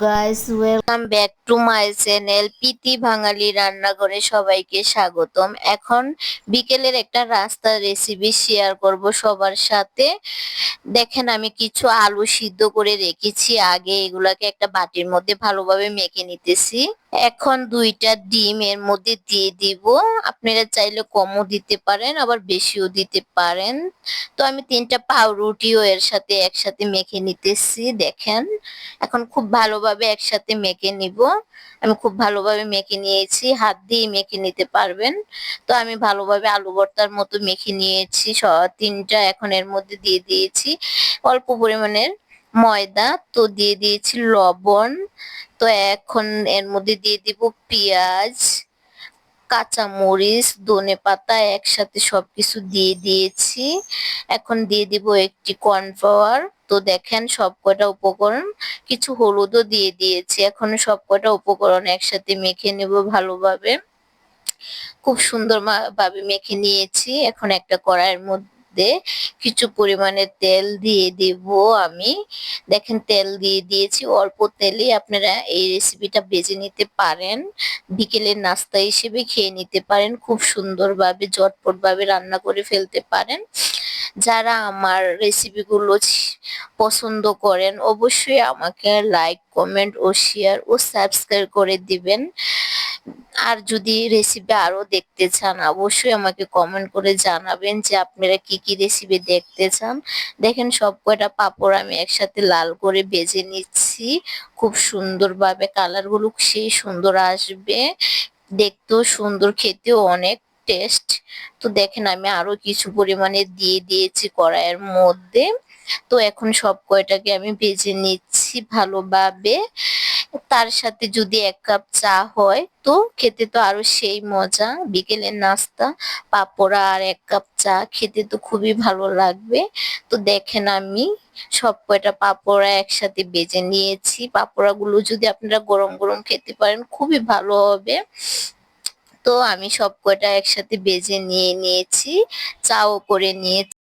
Guys welcome back to my channel পিতি Bangali রান্নাঘরে সবাইকে স্বাগতম। এখন বিকেলের একটা রাস্তার রেসিপি শেয়ার করব সবার সাথে। দেখেন, আমি কিছু আলু সিদ্ধ করে রেখেছি। আগে এগুলাকে একটা বাটির মধ্যে ভালোভাবে মেখে নিতেছি। এখন দুইটা ডিম এর মধ্যে দিয়ে দিব। আপনারা চাইলে কমও দিতে পারেন, আবার বেশিও দিতে পারেন। তো আমি তিনটা পাউরুটিও এর সাথে একসাথে মেখে নিতেছি, দেখেন। এখন খুব ভালোভাবে একসাথে মেখে নিব। আমি খুব ভালোভাবে মেখে নিয়েছি, হাত দিয়ে মেখে নিতে পারবেন। তো আমি ভালোভাবে আলু ভর্তার মতো মেখে নিয়েছি তিনটা এখন এর মধ্যে দিয়ে দিয়েছি। অল্প পরিমাণের ময়দা, তো দিয়ে দিয়েছি লবণ। তো এখন এর মধ্যে দিয়ে দিব পেঁয়াজ কাঁচা মরিচ ধনে পাতা একসাথে সবকিছু দিয়ে দিয়েছি। এখন দিয়ে দিব একটি কর্নফ্লাওয়ার। তো দেখেন সব কয়টা উপকরণ, কিছু হলুদও দিয়ে দিয়েছি। এখন সব কয়টা উপকরণ একসাথে মেখে নেব ভালোভাবে। খুব সুন্দর ভাবে মেখে নিয়েছি। এখন একটা কড়াইয়ের মধ্যে কিছু পরিমাণে তেল দিয়ে দেব আমি। দেখেন, তেল দিয়ে দিয়েছি। অল্প তেলে আপনারা এই রেসিপিটা বেজে নিতে পারেন। বিকেলের নাস্তা হিসেবে খেয়ে নিতে পারেন। খুব সুন্দরভাবে ঝটপটভাবে রান্না করে ফেলতে পারেন। যারা আমার রেসিপিগুলো পছন্দ করেন, অবশ্যই আমাকে লাইক কমেন্ট ও শেয়ার ও সাবস্ক্রাইব করে দিবেন। আর যদি রেসিপি আরও দেখতে চান, অবশ্যই আমাকে কমেন্ট করে জানাবেন যে আপনারা কি কি রেসিপি দেখতে চান। দেখেন সব কয়টা পাপড় আমি একসাথে লাল করে ভেজে নিচ্ছি। খুব সুন্দরভাবে কালারগুলো সেই সুন্দর আসবে। দেখতেও সুন্দর, খেতেও অনেক টেস্ট তো দেখেন আমি আরও কিছু পরিমাণে দিয়ে দিয়েছি কড়াইয়ের মধ্যে। তো এখন সব কয়টাকে আমি ভেজে নিচ্ছি ভালোভাবে। তার সাথে যদি এক কাপ চা হয়, তো খেতে তো আরও সেই মজা। বিকেলের নাস্তা, পাপড়া আর এক কাপ চা খেতে তো খুবই ভালো লাগবে। তো দেখেন আমি সব কয়টা পাপড়া একসাথে বেজে নিয়েছি। পাপড়া গুলো যদি আপনারা গরম গরম খেতে পারেন, খুবই ভালো হবে। তো আমি সব কয়টা একসাথে বেজে নিয়ে নিয়েছি, চাও করে নিয়েছি